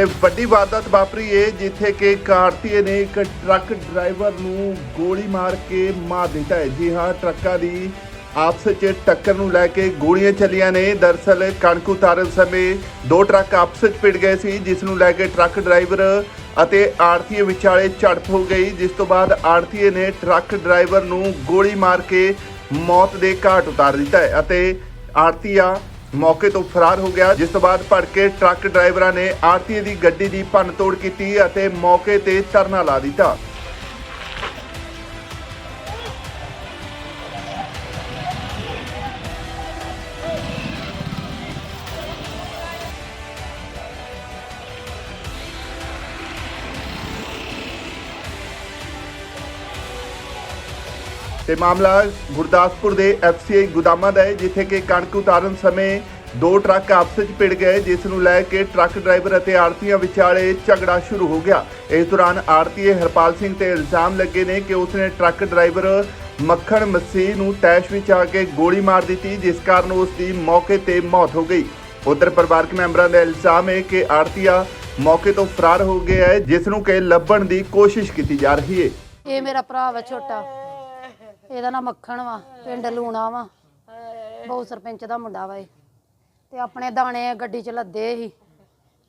ਤੇ ਵੱਡੀ ਵਾਰਦਾਤ ਵਾਪਰੀ ਏ, ਜਿੱਥੇ ਕਿ ਕਾਰਤੀਏ ਨੇ ਇੱਕ ਟਰੱਕ ਡਰਾਈਵਰ ਨੂੰ ਗੋਲੀ ਮਾਰ ਕੇ ਮਾਰ ਦਿੱਤਾ ਹੈ ਜੀ ਹਾਂ, ਟਰੱਕਾਂ ਦੀ ਆਪਸ ਵਿੱਚ ਟੱਕਰ ਨੂੰ ਲੈ ਕੇ ਗੋਲੀਆਂ ਚੱਲੀਆਂ ਨੇ। ਦਰਸਲ ਕਣਕ ਉਤਾਰਨ ਸਮੇਂ ਦੋ ਟਰੱਕ ਆਪਸ ਵਿੱਚ ਭਿੜ ਗਏ ਸੀ, ਜਿਸ ਨੂੰ ਲੈ ਕੇ ਟਰੱਕ ਡਰਾਈਵਰ ਅਤੇ ਆੜਤੀਏ ਵਿਚਾਲੇ ਝੜਪ ਹੋ ਗਈ। ਜਿਸ ਤੋਂ ਬਾਅਦ ਆੜਤੀਏ ਨੇ ਟਰੱਕ ਡਰਾਈਵਰ ਨੂੰ ਗੋਲੀ ਮਾਰ ਕੇ ਮੌਤ ਦੇ ਘਾਟ ਉਤਾਰ ਦਿੱਤਾ ਹੈ ਅਤੇ ਆੜਤੀਆ ਮੌਕੇ ਤੋਂ ਫਰਾਰ ਹੋ ਗਿਆ। ਜਿਸ ਤੋਂ ਬਾਅਦ ਭੜਕੇ ਟਰੱਕ ਡਰਾਈਵਰਾਂ ਨੇ ਆੜਤੀਏ ਦੀ ਗੱਡੀ ਦੀ ਭੰਨਤੋੜ ਕੀਤੀ ਅਤੇ ਮੌਕੇ ਤੇ ਧਰਨਾ ਲਾ ਦਿੱਤਾ। ਤੇ ਮਾਮਲਾ ਗੁਰਦਾਸਪੁਰ ਦੇ ਐਫਸੀਆਈ ਗੋਦਾਮਾਂ ਦਾ ਹੈ, ਜਿੱਥੇ ਕਿ ਕਣਕ ਉਤਾਰਨ ਸਮੇਂ ਦੋ ਟਰੱਕ ਆਪਸ ਵਿੱਚ ਭਿੜ ਗਏ, ਜਿਸ ਨੂੰ ਲੈ ਕੇ ਟਰੱਕ ਡਰਾਈਵਰ ਅਤੇ ਆੜਤੀਆਂ ਵਿਚਾਲੇ ਝਗੜਾ ਸ਼ੁਰੂ ਹੋ ਗਿਆ। ਇਸ ਦੌਰਾਨ ਆੜਤੀਏ ਹਰਪਾਲ ਸਿੰਘ ਤੇ ਇਲਜ਼ਾਮ ਲੱਗੇ ਨੇ ਕਿ ਉਸਨੇ ਟਰੱਕ ਡਰਾਈਵਰ ਮੱਖਣ ਮਸੀਹ ਨੂੰ ਤੈਸ਼ ਵਿੱਚ ਆ ਕੇ ਗੋਲੀ ਮਾਰ ਦਿੱਤੀ, ਜਿਸ ਕਾਰਨ ਉਸ ਦੀ ਮੌਕੇ ਤੇ ਮੌਤ ਹੋ ਗਈ। ਉਧਰ ਪਰਿਵਾਰਕ ਮੈਂਬਰਾਂ ਦਾ ਇਲਜ਼ਾਮ ਹੈ ਕਿ ਆੜਤੀਆ ਮੌਕੇ ਤੋਂ ਫਰਾਰ ਹੋ ਗਿਆ ਹੈ, ਜਿਸ ਨੂੰ ਕਿ ਲੱਭਣ ਦੀ ਕੋਸ਼ਿਸ਼ ਕੀਤੀ ਜਾ ਰਹੀ ਹੈ। ਇਹ ਮੇਰਾ ਭਰਾ ਵਾ, ਛੋਟਾ। ਇਹਦਾ ਨਾਮ ਮੱਖਣ ਵਾ ਪਿੰਡ ਲੂਣਾ ਵਾ। ਬਹੁ ਸਰਪੰਚ ਦਾ ਮੁੰਡਾ ਵਾ ਇਹ। ਤੇ ਆਪਣੇ ਦਾਣੇ ਗੱਡੀ 'ਚ ਲੱਦੇ ਸੀ।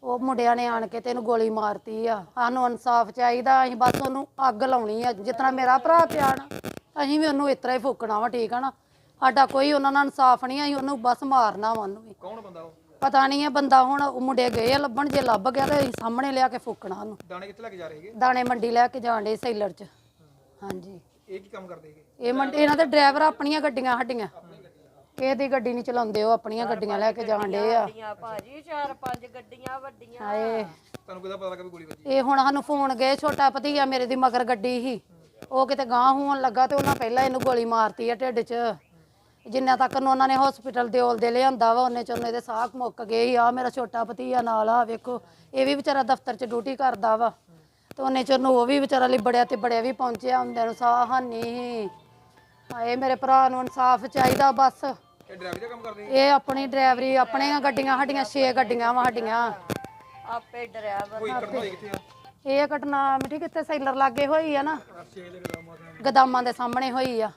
ਉਹ ਮੁੰਡਿਆਂ ਨੇ ਆਣ ਕੇ ਤੈਨੂੰ ਗੋਲੀ ਮਾਰਤੀ ਆ। ਸਾਨੂੰ ਇਨਸਾਫ ਚਾਹੀਦਾ ਅਸੀਂ ਬਸ ਉਹਨੂੰ ਅੱਗ ਲਾਉਣੀ ਆ। ਜਿਤਨਾ ਮੇਰਾ ਭਰਾ ਪਿਆ ਨਾ ਅਸੀਂ ਵੀ ਉਹਨੂੰ ਇਤਰਾ ਹੀ ਫੂਕਣਾ ਵਾ ਠੀਕ ਆ ਨਾ? ਸਾਡਾ ਕੋਈ ਉਹਨਾਂ ਨਾਲ ਇਨਸਾਫ ਨਹੀਂ ਅਸੀਂ ਉਹਨੂੰ ਬਸ ਮਾਰਨਾ ਵਾ ਉਹਨੂੰ ਵੀ। ਕੌਣ ਬੰਦਾ ਉਹ? ਪਤਾ ਨਹੀਂ ਇਹ ਬੰਦਾ ਹੁਣ ਉਹ ਮੁੰਡੇ ਗਏ ਆ ਲੱਭਣ ਜੇ ਲੱਭ ਗਿਆ ਤੇ ਅਸੀਂ ਸਾਹਮਣੇ ਲਿਆ ਕੇ ਫੂਕਣਾ ਉਹਨੂੰ। ਦਾਣੇ ਕਿੱਥੇ ਲੈ ਕੇ ਜਾ ਰਹੇ ਹੈਗੇ? ਦਾਣੇ ਮੰਡੀ ਲੈ ਕੇ ਜਾਣ ਦੇ ਸੈਲਰ 'ਚ। ਹਾਂਜੀ। ਇਹ ਕੀ ਕੰਮ ਕਰਦੇ ਹੈਗੇ? ਇਹ ਮੰਡੀ ਇਹਨਾਂ ਦੇ ਡਰਾਈਵਰ ਆਪਣੀਆਂ ਗੱਡੀਆਂ ਸਾਡੀਆਂ ਕਿਸੇ ਦੀ ਗੱਡੀ ਨਹੀਂ ਚਲਾਉਂਦੇ ਉਹ ਆਪਣੀਆਂ ਗੱਡੀਆਂ ਲੈ ਕੇ ਜਾਣ ਡੇ ਆ। ਗੱਡੀਆਂ ਭਾਜੀ ਚਾਰ ਪੰਜ ਗੱਡੀਆਂ ਵੱਡੀਆਂ। ਹਾਏ। ਤੁਹਾਨੂੰ ਕਿਹਦਾ ਪਤਾ ਲੱਗਾ ਵੀ ਗੋਲੀ ਵੱਜੀ? ਇਹ ਹੁਣ ਸਾਨੂੰ ਫੋਨ ਗਏ ਛੋਟਾ ਭਤੀਆ ਮੇਰੇ ਦੀ ਮਗਰ ਗੱਡੀ ਸੀ। ਉਹ ਕਿਤੇ ਗਾਂ ਹੋਣ ਲੱਗਾ ਤੇ ਉਹਨਾਂ ਪਹਿਲਾਂ ਇਹਨੂੰ ਗੋਲੀ ਮਾਰਤੀ ਆ ਢਿੱਡ 'ਚ। ਜਿੰਨਾ ਤੱਕ ਨੂੰ ਉਹਨਾਂ ਨੇ ਹਸਪੀਟਲ ਦੇ ਦੇ ਲਿਆਂਦਾ ਵਾ ਉਹਨੇ ਚ ਉਹਨੇ ਦੇ ਸਾਹ ਮੁੱਕ ਗਏ ਆ ਮੇਰਾ ਛੋਟਾ ਭਤੀਆ ਨਾਲ ਆ ਵੇਖੋ। ਇਹ ਵੀ ਵਿਚਾਰਾ ਦਫ਼ਤਰ 'ਚ ਡਿਊਟੀ ਕਰਦਾ ਵਾ। ਤੇ ਉਹਨੇ ਉਹਨੂੰ ਉਹ ਵੀ ਵਿਚਾਰਾ ਲਿਬੜਿਆ ਤੇ ਬੜਿਆ ਵੀ ਪਹੁੰਚਿਆ ਹੁੰਦਿਆਂ ਨੂੰ ਸਾਹ ਹਾਨੀ। ਹਾਏ ਮੇਰੇ ਭਰਾ ਨੂੰ ਇਨਸਾਫ ਚਾਹੀਦਾ ਬਸ। ਇਹ ਡਰਾਈਵਰ ਦਾ ਕੰਮ ਕਰਦੇ ਹੈਗੇ? ਇਹ ਆਪਣੀ ਡਰਾਈਵਰੀ ਆਪਣੀਆਂ ਗੱਡੀਆਂ ਸਾਡੀਆਂ 6 ਗੱਡੀਆਂ ਵਾ ਸਾਡੀਆਂ। ਆਪੇ ਡਰਾਈਵਰ ਇਹ ਘਟਨਾ ਮਿੱਠੀ ਕਿੱਥੇ ਸੈਲਰ ਲਾਗੇ ਹੋਈ ਆ ਨਾ? ਗਦਾਮਾਂ ਦੇ ਸਾਹਮਣੇ ਹੋਈ ਆ।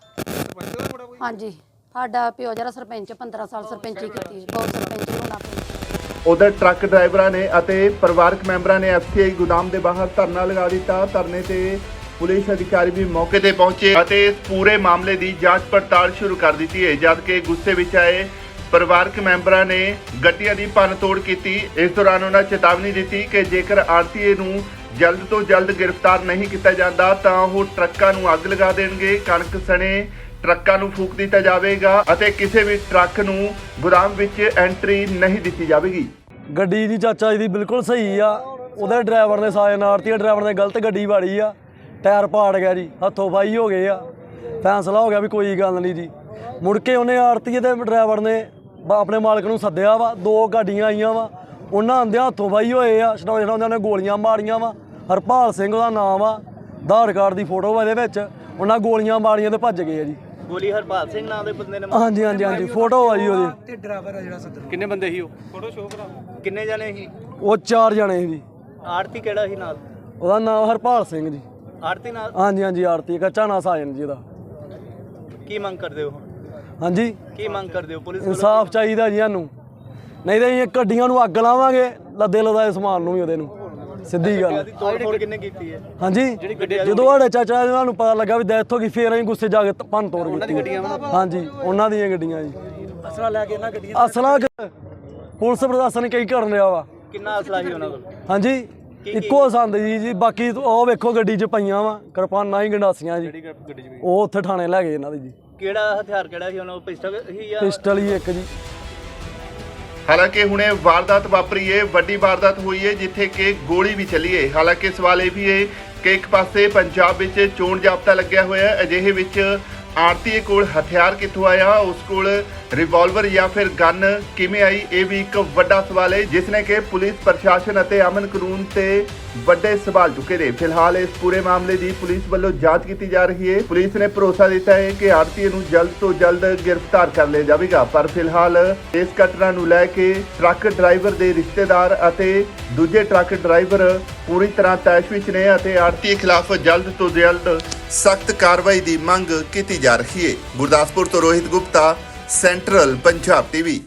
ਹਾਂਜੀ। ਸਾਡਾ ਪਿਓ ਜਿਹੜਾ ਸਰਪੰਚ 15 ਸਾਲ ਸਰਪੰਚੀ ਕੀਤੀ। ਬਹੁਤ ਸਰਪੰਚ ਹੋਣਾ। ਪਿਆ ਉਧਰ ਟਰੱਕ ਡਰਾਈਵਰਾਂ ਨੇ ਅਤੇ ਪਰਿਵਾਰਕ ਮੈਂਬਰਾਂ ਨੇ ਐਫਸੀਆਈ ਗੋਦਾਮ ਦੇ ਬਾਹਰ ਧਰਨਾ ਲਗਾ ਦਿੱਤਾ। ਧਰਨੇ ਤੇ ਪੁਲਿਸ ਅਧਿਕਾਰੀ ਵੀ ਮੌਕੇ ਤੇ ਪਹੁੰਚੇ ਅਤੇ ਇਸ ਪੂਰੇ ਮਾਮਲੇ ਦੀ ਜਾਂਚ ਪੜਤਾਲ ਸ਼ੁਰੂ ਕਰ ਦਿੱਤੀ ਹੈ, ਜਦ ਕਿ ਗੁੱਸੇ ਵਿੱਚ ਆਏ ਪਰਿਵਾਰਕ ਮੈਂਬਰਾਂ ਨੇ ਗੱਡੀਆਂ ਦੀ ਭੰਨ ਤੋੜ ਕੀਤੀ। ਇਸ ਦੌਰਾਨ ਉਹਨਾਂ ਚੇਤਾਵਨੀ ਦਿੱਤੀ ਕਿ ਜੇਕਰ ਆਰਟੀਏ ਨੂੰ ਜਲਦ ਤੋਂ ਜਲਦ ਗ੍ਰਿਫਤਾਰ ਨਹੀਂ ਕੀਤਾ ਜਾਂਦਾ, ਤਾਂ ਉਹ ਟਰੱਕਾਂ ਨੂੰ ਅੱਗ ਲਗਾ ਦੇਣਗੇ। ਕਣਕ ਸਣੇ ਟਰੱਕਾਂ ਨੂੰ ਫੂਕ ਦਿੱਤਾ ਜਾਵੇਗਾ ਅਤੇ ਕਿਸੇ ਵੀ ਟਰੱਕ ਨੂੰ ਗੋਦਾਮ ਵਿੱਚ ਐਂਟਰੀ ਨਹੀਂ ਦਿੱਤੀ ਜਾਵੇਗੀ। ਗੱਡੀ ਦੀ ਚਾਚਾ ਜੀ ਦੀ ਬਿਲਕੁਲ ਸਹੀ ਆ। ਉਹਦੇ ਡਰਾਈਵਰ ਨੇ ਸਾਇਨ ਆਰਤੀ ਡਰਾਈਵਰ ਨੇ ਗਲਤ ਗੱਡੀ ਵਾੜੀ ਆ। ਟਾਇਰ ਪਾੜ ਗਿਆ ਜੀ, ਹੱਥੋਂ ਬਾਈ ਹੋ ਗਏ ਆ। ਫੈਸਲਾ ਹੋ ਗਿਆ ਵੀ ਕੋਈ ਗੱਲ ਨਹੀਂ ਜੀ। ਮੁੜ ਕੇ ਉਹਨੇ ਆਰਤੀ ਦੇ ਡਰਾਈਵਰ ਨੇ ਆਪਣੇ ਮਾਲਕ ਨੂੰ ਸੱਦਿਆ ਵਾ, ਦੋ ਗੱਡੀਆਂ ਆਈਆਂ ਵਾ। ਉਹਨਾਂ ਆਂਦਿਆਂ ਹੱਥੋਂ ਬਾਈ ਹੋਏ ਆ ਛਡਾਉ ਉਹਨਾਂ ਨੇ ਗੋਲੀਆਂ ਮਾਰੀਆਂ ਵਾ। ਹਰਪਾਲ ਸਿੰਘ ਉਹਦਾ ਨਾਮ ਆ, ਆਧਾਰ ਕਾਰਡ ਦੀ ਫੋਟੋ ਵਾ ਇਹਦੇ ਵਿੱਚ। ਉਹਨਾਂ ਗੋਲੀਆਂ ਮਾਰੀਆਂ ਤੇ ਭੱਜ ਗਏ ਆ ਜੀ। ਗੋਲੀ ਹਰਪਾਲ ਸਿੰਘ ਨਾਂ ਦੇ ਬੰਦੇ ਨੇ ਹਾਂਜੀ ਹਾਂਜੀ ਹਾਂਜੀ ਫੋਟੋ ਆ ਜੀ ਉਹਦੀ। ਤੇ ਡਰਾਈਵਰ ਆ ਜਿਹੜਾ ਸੱਦਰ ਕਿੰਨੇ ਬੰਦੇ ਸੀ ਉਹ? ਫੋਟੋ ਸ਼ੋਅ ਕਰਾ। ਕਿੰਨੇ ਜਣੇ ਸੀ? ਉਹ ਚਾਰ ਜਣੇ ਸੀ। ਜੀ ਆਰਤੀ ਕਿਹੜਾ ਸੀ ਨਾਲ? ਉਹਦਾ ਨਾਮ ਹਰਪਾਲ ਸਿੰਘ ਜੀ। ਆਰਤੀ ਨਾਲ? ਹਾਂਜੀ ਹਾਂਜੀ ਆਰਤੀ ਕੱਚਾ ਨਾ ਸਾਜਨ ਜੀ ਦਾ। ਕੀ ਮੰਗ ਕਰਦੇ ਹੋ ਹਾਂਜੀ। ਕੀ ਮੰਗ ਕਰਦੇ ਹੋ ਪੁਲਿਸ ਵੱਲੋਂ? ਇਨਸਾਫ ਚਾਹੀਦਾ ਜੀ ਸਾਨੂੰ। ਨਹੀਂ ਤਾਂ ਇਹ ਗੱਡੀਆਂ ਨੂੰ ਅੱਗ ਲਾਵਾਂਗੇ ਲੱਦੇ ਲਦਾਏ ਸਮਾਨ ਨੂੰ ਵੀ ਉਹਦੇ ਨੂੰ। ਸਿੱਧੀ ਗੱਲ। ਦੀ ਤੋੜ ਫੋੜ ਕਿੰਨੇ ਕੀਤੀ ਹੈ? ਹਾਂਜੀ। ਜਦੋਂ ਸਾਡੇ ਚਾਚਾ ਇਹਨਾਂ ਨੂੰ ਪਤਾ ਲੱਗਾ ਵੀ ਡੈਥ ਹੋ ਗਈ ਫੇਰ ਅਸੀਂ ਗੁੱਸੇ ਜਾ ਕੇ ਭੰਨ ਤੋੜ ਕੀਤੀ। ਹਾਂਜੀ ਉਹਨਾਂ ਦੀਆਂ ਗੱਡੀਆਂ ਜੀ। ਅਸਲਾ ਲੈ ਕੇ ਇਹਨਾਂ ਗੱਡੀਆਂ ਅਸਲਾ ਕਿ- ਪੁਲਿਸ ਪ੍ਰਸ਼ਾਸਨ ਕਈ ਕਰਨ ਰਿਹਾ ਵਾ? ਕਿੰਨਾ ਅਸਲਾ ਸੀ ਉਹਨਾਂ ਕੋਲ? ਹਾਂਜੀ ਇੱਕੋ ਸੰਦ ਜੀ ਜੀ ਬਾਕੀ ਉਹ ਵੇਖੋ ਗੱਡੀ 'ਚ ਪਈਆਂ ਵਾ ਕਿਰਪਾਨਾਂ ਹੀ ਗੰਡਾਸੀਆਂ ਜੀ। ਉਹ ਉੱਥੇ ਥਾਣੇ ਲੈ ਗਏ ਇਹਨਾਂ ਦੇ ਜੀ। ਕਿਹੜਾ ਹਥਿਆਰ ਕਿਹੜਾ ਸੀ ਉਹਨਾਂ ਕੋਲ? ਪਿਸਟਲ ਸੀ ਜਾਂ ਪਿਸਟਲ ਹੀ ਇੱਕ ਜੀ। ਹਾਲਾਂਕਿ ਹੁਣੇ ਵਾਰਦਾਤ ਵਾਪਰੀ ਏ, ਵੱਡੀ ਵਾਰਦਾਤ ਹੋਈ ਏ, ਜਿੱਥੇ ਕਿ ਗੋਲੀ ਵੀ ਚੱਲੀ ਏ। ਹਾਲਾਂਕਿ ਸਵਾਲ ਇਹ ਵੀ ਏ ਕਿ ਇੱਕ ਪਾਸੇ ਪੰਜਾਬ ਵਿੱਚ ਚੋਣ ਜਾਬਤਾ ਲੱਗਿਆ ਹੋਇਆ ਅਜਿਹੇ ਵਿੱਚ ਆਰਤੀਏ ਕੋਲ ਹਥਿਆਰ ਕਿੱਥੋਂ ਆਇਆ? ਉਸ ਕੋਲ ਰਿਵਾਲਵਰ ਜਾਂ ਫਿਰ ਗਨ ਕਿਵੇਂ ਆਈ, ਇਹ ਵੀ ਇੱਕ ਵੱਡਾ ਸਵਾਲ ਹੈ, ਜਿਸ ਨੇ ਕਿ ਪੁਲਿਸ ਪ੍ਰਸ਼ਾਸਨ ਅਤੇ ਅਮਨ ਕਾਨੂੰਨ ਤੇ ਵੱਡੇ ਸਵਾਲ ਚੁੱਕੇ ਨੇ। ਫਿਲਹਾਲ ਇਸ ਪੂਰੇ ਮਾਮਲੇ ਦੀ ਪੁਲਿਸ ਵੱਲੋਂ ਜਾਂਚ ਕੀਤੀ ਜਾ ਰਹੀ ਹੈ। ਪੁਲਿਸ ਨੇ ਭਰੋਸਾ ਦਿੱਤਾ ਹੈ ਕਿ ਆਰਤੀ ਨੂੰ ਜਲਦ ਤੋਂ ਜਲਦ ਗ੍ਰਿਫਤਾਰ ਕਰ ਲਿਆ ਜਾਵੇਗਾ, ਪਰ ਫਿਲਹਾਲ ਇਸ ਘਟਨਾ ਨੂੰ ਲੈ ਕੇ ਟਰੱਕ ਡਰਾਈਵਰ ਦੇ ਰਿਸ਼ਤੇਦਾਰ ਅਤੇ ਦੂਜੇ ਟਰੱਕ ਡਰਾਈਵਰ ਪੂਰੀ ਤਰ੍ਹਾਂ ਤੈਸ਼ ਵਿੱਚ ਨੇ ਅਤੇ ਆਰਤੀ ਖਿਲਾਫ ਜਲਦ ਤੋਂ ਜਲਦ ਸਖਤ ਕਾਰਵਾਈ ਦੀ ਮੰਗ ਕੀਤੀ ਜਾ ਰਹੀ ਹੈ। ਗੁਰਦਾਸਪੁਰ ਤੋਂ ਰੋਹਿਤ ਗੁਪਤਾ ਸੈਂਟਰਲ ਪੰਜਾਬ ਟੀਵੀ